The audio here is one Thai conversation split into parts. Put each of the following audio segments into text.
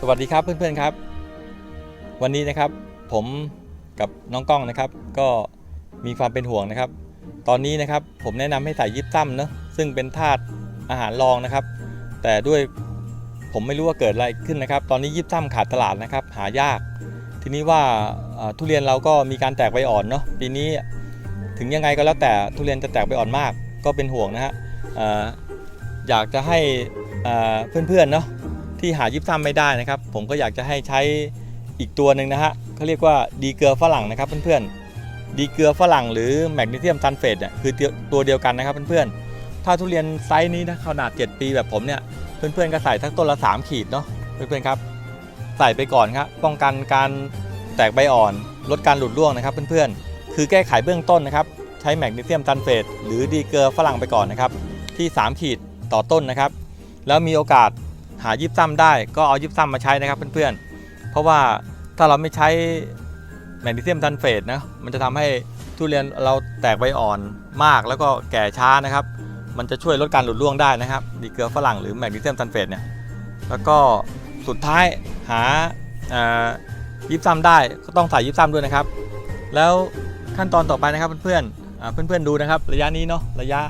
สวัสดีครับเพื่อนๆครับ วันนี้นะครับผมกับน้องกล้องนะครับ ก็มีความเป็นห่วงนะครับ ตอนนี้นะครับผมแนะนำให้ใส่ยิปซัมเนาะซึ่งเป็นธาตุอาหารรองนะครับ แต่ด้วยผมไม่รู้ว่าเกิดอะไรขึ้นนะครับ ตอนนี้ยิปซัมขาดตลาดนะครับ หายาก ทีนี้ว่าทุเรียนเราก็มีการแตกใบอ่อนเนาะปีนี้ถึงยังไงก็แล้วแต่ทุเรียนจะแตกใบอ่อนมาก ก็เป็นห่วงนะฮะออยากจะให้เพื่อนๆเนาะ ที่หายิปซัมไม่ได้นะครับ ผมก็อยากจะให้ใช้อีกตัวหนึ่งนะฮะเขาเรียกว่าดีเกลือฝรั่งนะครับเพื่อนๆดีเกลือฝรั่งหรือแมกนีเซียมซัลเฟตเนี่ยคือตัวเดียวกันนะครับเพื่อนๆถ้าทุเรียนไซส์นี้นะขนาด 7 ปีแบบผมเนี่ยเพื่อนๆก็ใส่ทั้งต้นละ 3 ขีดเนาะเพื่อนๆครับ ใส่ไปก่อนครับป้องกันการแตกใบอ่อนลดการหลุดร่วงนะครับเพื่อนๆคือแก้ไขเบื้องต้นนะครับใช้แมกนีเซียมซัลเฟตหรือดีเกลือฝรั่งไปก่อนนะครับที่ 3 ขีดต่อต้นนะครับ แล้วมีโอกาส หายิบซ้ำได้ก็เอายิบซ้ำมาใช้นะครับเพื่อนๆ เพราะว่าถ้าเราไม่ใช้แมกนีเซียมซัลเฟตนะมันจะทำให้ทุเรียนเราแตกใบอ่อนมากแล้วก็แก่ช้านะครับ มันจะช่วยลดการหลุดร่วงได้นะครับดีเกลือฝรั่งหรือแมกนีเซียมซัลเฟตเนี่ยแล้วก็สุดท้ายหาายิบซ้ำได้ก็ต้องใส่ยิบซ้ำด้วยนะครับ แล้วขั้นตอนต่อไปนะครับเพื่อนๆอ่าเพื่อนๆดูนะครับ ระยะนี้เนาะระยะ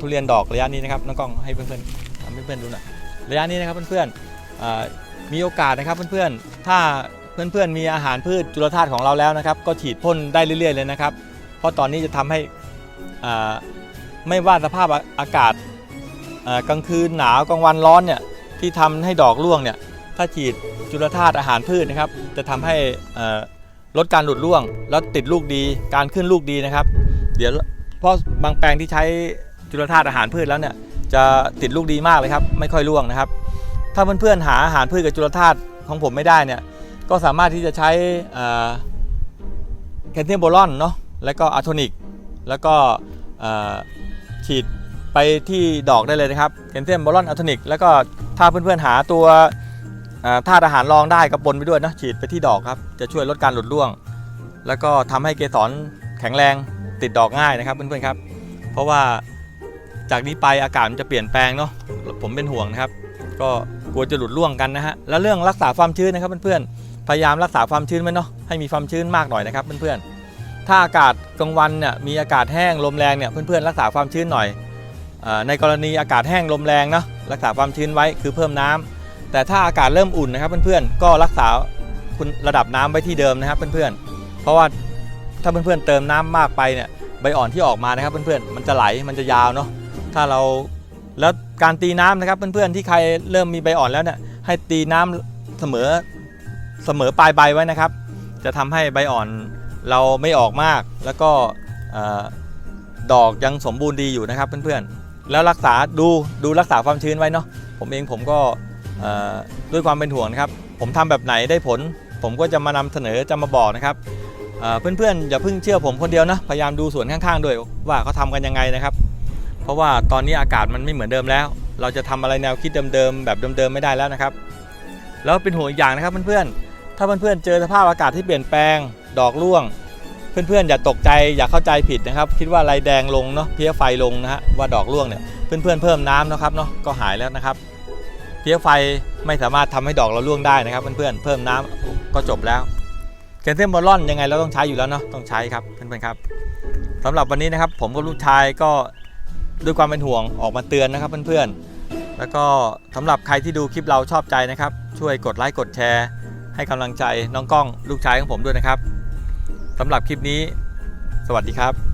ทุเรียนดอกระยะนี้นะครับน้องกล้องให้เพื่อนๆเพื่อนๆดูหน่อย ระยะนี้นะครับเพื่อนๆมีโอกาสนะครับเพื่อนๆ ถ้าเพื่อนๆมีอาหารพืชจุลธาตุของเราแล้วนะครับ ก็ฉีดพ่นได้เรื่อย ๆ เลยนะครับ เพราะตอนนี้จะทำให้ไม่ว่าสภาพอากาศกลางคืนหนาวกลางวันร้อนเนี่ยที่ทำให้ดอกร่วงเนี่ยถ้าฉีดจุลธาตุอาหารพืชนะครับ จะทำให้ลดการหลุดร่วง แล้วติดลูกดีการขึ้นลูกดีนะครับ เดี๋ยวเพราะบางแปลงที่ใช้จุลธาตุอาหารพืชแล้วเนี่ย จะติดลูกดีมากเลยครับ ไม่ค่อยร่วงนะครับ ถ้าเพื่อนๆหาอาหารพืชกับจุลธาตุของผมไม่ได้เนี่ย ก็สามารถที่จะใช้แคลเซียมโบรอนเนาะแล้วก็อะโทนิก แล้วก็ฉีดไปที่ดอกได้เลยนะครับแคลเซียมโบรอนอะโทนิก แล้วก็ถ้าเพื่อนๆหาตัวธาตุอาหารรองได้ก็ปนไปด้วยนะฉีดไปที่ดอกครับ จะช่วยลดการหลุดร่วง แล้วก็ทำให้เกสรแข็งแรงติดดอกง่ายนะครับเพื่อนๆครับ เพราะว่า จากนี้ไปอากาศมันจะเปลี่ยนแปลงเนาะผมเป็นห่วงนะครับ ก็กลัวจะหลุดร่วงกันนะฮะแล้วเรื่องรักษาความชื้นนะครับเพื่อนๆพยายามรักษาความชื้นไว้เนาะให้มีความชื้นมากหน่อยนะครับเพื่อนๆถ้าอากาศกลางวันเนี่ยมีอากาศแห้งลมแรงเนี่ยเพื่อนๆรักษาความชื้นหน่อยในกรณีอากาศแห้งลมแรงเนาะรักษาความชื้นไว้คือเพิ่มน้ำแต่ถ้าอากาศเริ่มอุ่นนะครับเพื่อนๆก็รักษาคุณระดับน้ำไว้ที่เดิมนะครับเพื่อนๆเพราะว่าถ้าเพื่อนๆเติมน้ำมากไปเนี่ยใบอ่อนที่ออกมานะครับเพื่อนๆมันจะไหลมันจะยาวเนาะ ถ้าเราแล้วการตีน้ำนะครับเพื่อนๆที่ใครเริ่มมีใบอ่อนแล้วเนี่ยให้ตีน้ำเสมอเสมอปลายใบไว้นะครับ จะทำให้ใบอ่อนเราไม่ออกมาก แล้วก็อดอกยังสมบูรณ์ดีอยู่นะครับเพื่อนๆแล้วรักษาดูดูรักษาความชื้นไว้เนาะผมเองผมก็ด้วยความเป็นห่วงนะครับ ผมทำแบบไหนได้ผล ผมก็จะมานำเสนอจะมาบอกนะครับเอ่อเพื่อนๆอย่าเพิ่งเชื่อผมคนเดียวนะพยายามดูสวนข้างๆ ด้วยว่าเขาทำกันยังไงนะครับ เพราะว่าตอนนี้อากาศมันไม่เหมือนเดิมแล้ว เราจะทำอะไรแนวคิดเดิมๆแบบเดิมๆไม่ได้แล้วนะครับ แล้วเป็นห่วงอีกอย่างนะครับเพื่อนๆ ถ้าเพื่อนๆเจอสภาพอากาศที่เปลี่ยนแปลง ดอกร่วง เพื่อนๆอย่าตกใจอย่าเข้าใจผิดนะครับ คิดว่าไรแดงลงเนาะเพี้ยไฟลงนะฮะว่าดอกร่วงเนี่ยเพื่อนๆเพิ่มน้ำนะครับเนาะก็หายแล้วนะครับ เพี้ยไฟไม่สามารถทำให้ดอกเราร่วงได้นะครับเพื่อนๆเพิ่มน้ำก็จบแล้วแคลเซียมบอลอนยังไงเราต้องใช้อยู่แล้วเนาะต้องใช้ครับเพื่อนๆครับสำหรับวันนี้นะครับผมกับลูกชายก็ ด้วยความเป็นห่วงออกมาเตือนนะครับเพื่อนๆ แล้วก็สำหรับใครที่ดูคลิปเราชอบใจนะครับ ช่วยกดไลค์กดแชร์ ให้กำลังใจน้องกล้องลูกชายของผมด้วยนะครับสำหรับคลิปนี้ สวัสดีครับ